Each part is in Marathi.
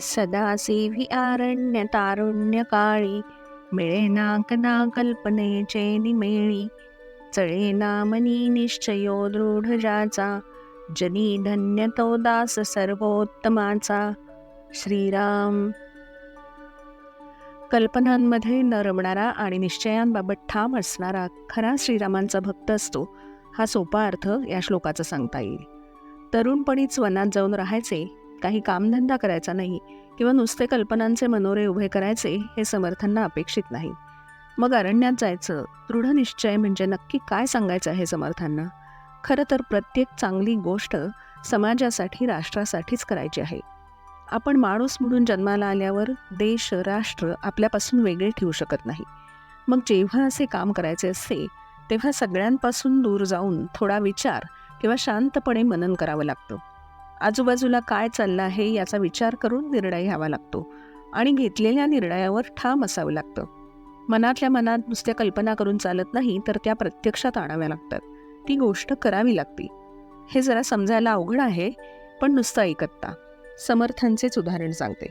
सदासेवी आरण्य तारुण्य काळी मिळेना ना कल्पनेचे निमेळी चळे नामनी निश्चयो दृढ जाचा जनी धन्य तो दास सर्वोत्तमाचा श्रीराम. कल्पनांमध्ये न रमणारा आणि निश्चयांबाबत ठाम असणारा खरा श्रीरामांचा भक्त असतो हा सोपा अर्थ या श्लोकाचा सांगता येईल. तरुणपणीच वनात जाऊन राहायचे काही कामधंदा करायचा नाही किंवा नुसते कल्पनांचे मनोरे उभे करायचे हे समर्थांना अपेक्षित नाही. मग अरण्यात जायचं दृढ निश्चय म्हणजे नक्की काय सांगायचं आहे समर्थांना? खरं तर प्रत्येक चांगली गोष्ट समाजासाठी राष्ट्रासाठीच करायची आहे. आपण माणूस म्हणून जन्माला आल्यावर देश राष्ट्र आपल्यापासून वेगळे ठेवू शकत नाही. मग जेव्हा असे काम करायचे असते तेव्हा सगळ्यांपासून दूर जाऊन थोडा विचार किंवा शांतपणे मनन करावं लागतं. आजूबाजूला काय चाललं आहे याचा विचार करून निर्णय घ्यावा लागतो आणि घेतलेल्या निर्णयावर ठाम असावं लागतं. मनातल्या मनात नुसत्या कल्पना करून चालत नाही तर त्या प्रत्यक्षात आणाव्या लागतात. ती गोष्ट करावी लागते. हे जरा समजायला अवघड आहे पण नुसतं ऐकत्ता समर्थांचेच उदाहरण सांगते.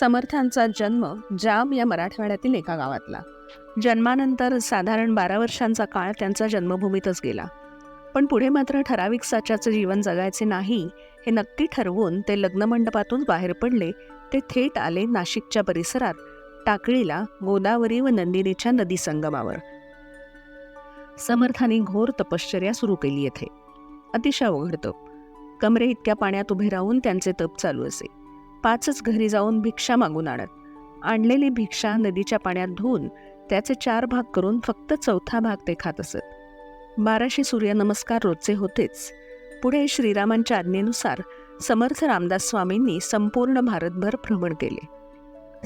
समर्थांचा जन्म जाम या मराठवाड्यातील एका गावातला. जन्मानंतर साधारण बारा वर्षांचा काळ त्यांचा जन्मभूमीतच गेला. पण पुढे मात्र ठराविक साच्याचं जीवन जगायचे नाही हे नक्की ठरवून ते लग्नमंडपातून बाहेर पडले ते थेट आले नाशिकच्या परिसरात टाकळीला गोदावरी व नंदिनीच्या नदी संगमावर. समर्थांनी घोर तपश्चर्या सुरू केली येथे. अतिशय अवघड तप कमरे इतक्या पाण्यात उभे राहून त्यांचे तप चालू असे. पाचच घरी जाऊन भिक्षा मागून आणत. आणलेली भिक्षा नदीच्या पाण्यात धुवून त्याचे चार भाग करून फक्त चौथा भाग ते खात असत. बाराशे सूर्यनमस्कार रोजचे होतेच. पुढे श्रीरामांच्या आज्ञेनुसार समर्थ रामदास स्वामींनी संपूर्ण भारतभर भ्रमण केले.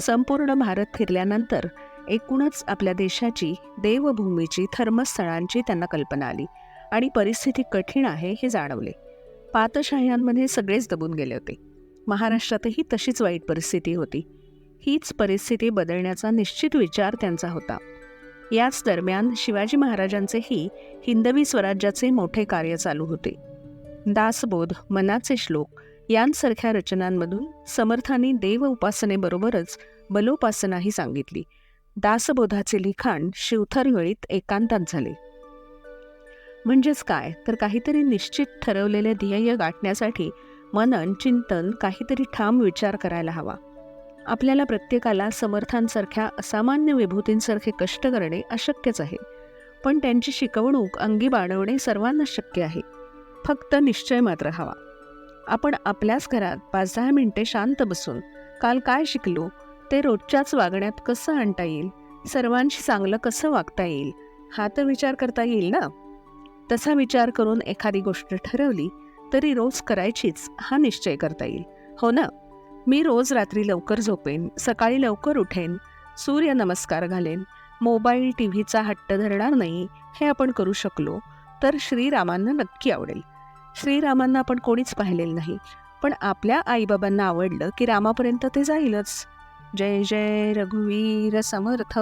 संपूर्ण भारत फिरल्यानंतर एकूणच आपल्या देशाची देवभूमीची धर्मस्थळांची त्यांना कल्पना आली आणि परिस्थिती कठीण आहे हे जाणवले. पातशाह्यांमध्ये सगळेच दबून गेले होते. महाराष्ट्रातही तशीच वाईट परिस्थिती होती. हीच परिस्थिती बदलण्याचा निश्चित विचार त्यांचा होता. याच दरम्यान शिवाजी महाराजांचेही हिंदवी स्वराज्याचे मोठे कार्य चालू होते. दासबोध मनाचे श्लोक यांसारख्या रचनांमधून समर्थांनी देव उपासनेबरोबरच बलोपासनाही सांगितली. दासबोधाचे लिखाण शिवथर वेळीत एकांतात झाले. म्हणजेच काय? तर काहीतरी निश्चित ठरवलेले ध्येय गाठण्यासाठी मनन चिंतन काहीतरी ठाम विचार करायला हवा. आपल्याला प्रत्येकाला समर्थांसारख्या असामान्य विभूतींसारखे कष्ट करणे अशक्यच आहे. पण त्यांची शिकवणूक अंगी बाळवणे सर्वांना शक्य आहे. फक्त निश्चय मात्र हवा. आपण आपल्याच घरात पाच दहा मिनिटे शांत बसून काल काय शिकलो ते रोजच्याच वागण्यात कसं आणता येईल सर्वांशी चांगलं कसं वागता येईल हा तर विचार करता येईल ना? तसा विचार करून एखादी गोष्ट ठरवली तरी रोज करायचीच हा निश्चय करता येईल. हो ना? मी रोज रात्री लवकर झोपेन सकाळी लवकर उठेन सूर्य नमस्कार घालेन मोबाईल टी व्हीचा हट्ट धरणार नाही हे आपण करू शकलो तर श्रीरामांना नक्की आवडेल. श्रीरामांना आपण कोणीच पाहिलेलं नाही पण आपल्या आईबाबांना आवडलं की रामापर्यंत ते जाईलच. जय जय रघुवीर समर्थ.